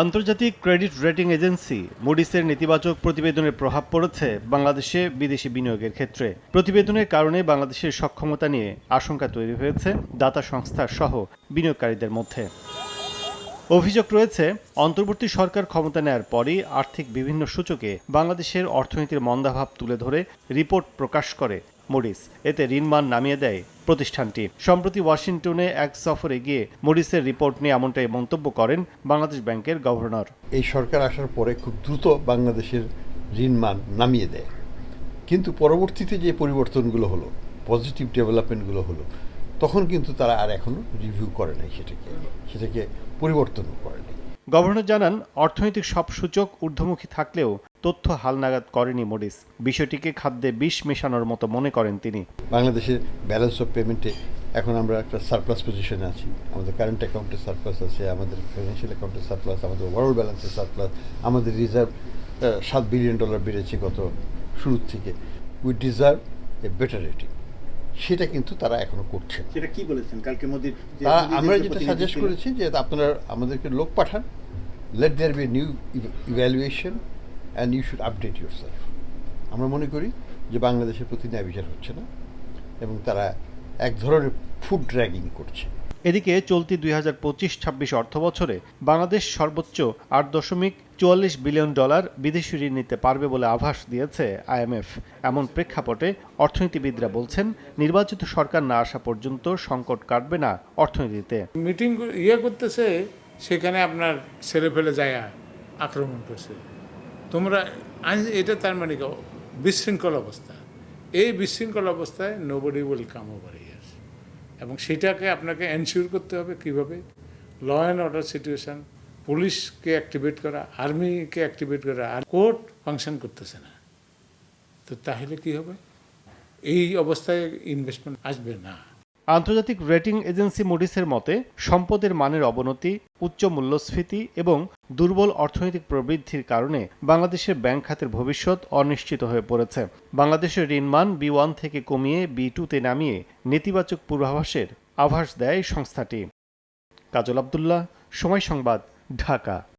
আন্তর্জাতিক credit rating agency মুডিসের নেতিবাচক প্রতিবেদনের প্রভাব পড়েছে বাংলাদেশে বিদেশি বিনিয়োগের ক্ষেত্রে। প্রতিবেদনের কারণে বাংলাদেশের সক্ষমতা নিয়ে আশঙ্কা তৈরি হয়েছে দাতা সংস্থার সহ বিনিয়োগকারীদের মধ্যে। অভিযোগ রয়েছে, অন্তর্বর্তী সরকার ক্ষমতা নেয়ার পরই আর্থিক বিভিন্ন সূচকে বাংলাদেশের অর্থনীতির মন্দাভাব তুলে ধরে রিপোর্ট প্রকাশ করে মুডিস এতে ঋণমান নামিয়ে দেয় প্রতিষ্ঠানটি। সম্প্রতি ওয়াশিংটনে এক সফরে গিয়ে মুডিসের রিপোর্ট নিয়ে এমনটাই মন্তব্য করেন বাংলাদেশ ব্যাংকের গভর্নর। এই সরকার আসার পরে খুব দ্রুত বাংলাদেশের ঋণ মান নামিয়ে দেয়। কিন্তু পরবর্তীতে যে পরিবর্তনগুলো হলো পজিটিভ ডেভেলপমেন্টগুলো হলো তখন কিন্তু তারা আর এখনও রিভিউ করে নাই সেটাকে। সেটাকে পরিবর্তনও করে নাই। গভর্নর জানান অর্থনৈতিক সব সূচক ঊর্ধ্বমুখী থাকলেও তথ্য হালনাগাদ করেনি মুডিস। বিষয়টিকে খাদ্যে বিষ মেশানোর মতো মনে করেন তিনি। বাংলাদেশের ব্যালেন্স অফ পেমেন্টে এখন আমরা একটা সারপ্লাস পজিশনে আছি। আমাদের কারেন্ট অ্যাকাউন্টে সারপ্লাস আছে আমাদের ফিনান্সিয়াল অ্যাকাউন্টে সারপ্লাস আমাদের ওয়ার্ল্ড ব্যালেন্সে সারপ্লাস আমাদের রিজার্ভ সাত বিলিয়ন ডলার বেড়েছে গত শুরুর থেকে। We deserve a better rating সেটা কিন্তু তারা এখনও করছে। সেটা কি বলেছেন? কালকে মোদির আমরা যেটা সাজেস্ট করেছি যে আপনারা আমাদেরকে লোক পাঠান। Let there be new evaluation and you should update yourself আমরা মনে করি যে বাংলাদেশের প্রতি ন্যায় বিচার হচ্ছে না এবং তারা এক ধরনের ফুড ড্র্যাগিং করছে। এদিকে চলতি দুই হাজার পঁচিশ ছাব্বিশ অর্থ বছরে বাংলাদেশ সর্বোচ্চ আট দশমিক চুয়াল্লিশ বিলিয়ন ডলার বিদেশি ঋণ নিতে পারবে বলে আভাস দিয়েছে আইএমএফ এমন প্রেক্ষাপটে অর্থনীতিবিদরা বলছেন নির্বাচিত সরকার না আসা পর্যন্ত সংকট কাটবে না অর্থনীতিতে। মিটিং ইয়ে করতেছে সেখানে আপনার ছেলে ফেলে যায় আক্রমণ করছে। তোমরা এটা তার মানে বিশৃঙ্খল অবস্থা। এই বিশৃঙ্খল অবস্থায় nobody will come over years এবং সেটাকে আপনাকে এনশিওর করতে হবে কীভাবে? ল অ্যান্ড অর্ডার সিচুয়েশন পুলিশকে অ্যাক্টিভেট করা আর্মিকে অ্যাক্টিভেট করা, আর কোর্ট ফাংশন করতেছে না। তো তাহলে কি হবে? এই অবস্থায় ইনভেস্টমেন্ট আসবে না। আন্তর্জাতিক রেটিং এজেন্সি মুডিসের মতে, সম্পদের মানের অবনতি, উচ্চ মূল্যস্ফীতি এবং দুর্বল অর্থনৈতিক প্রবৃদ্ধির কারণে বাংলাদেশের ব্যাংক খাতের ভবিষ্যৎ অনিশ্চিত হয়ে পড়েছে। বাংলাদেশের ঋণমান বি ওয়ান থেকে কমিয়ে বি টুতে নামিয়ে নেতিবাচক পূর্বাভাসের আভাস দেয় সংস্থাটি। কাজল আবদুল্লাহ, সময় সংবাদ, ঢাকা।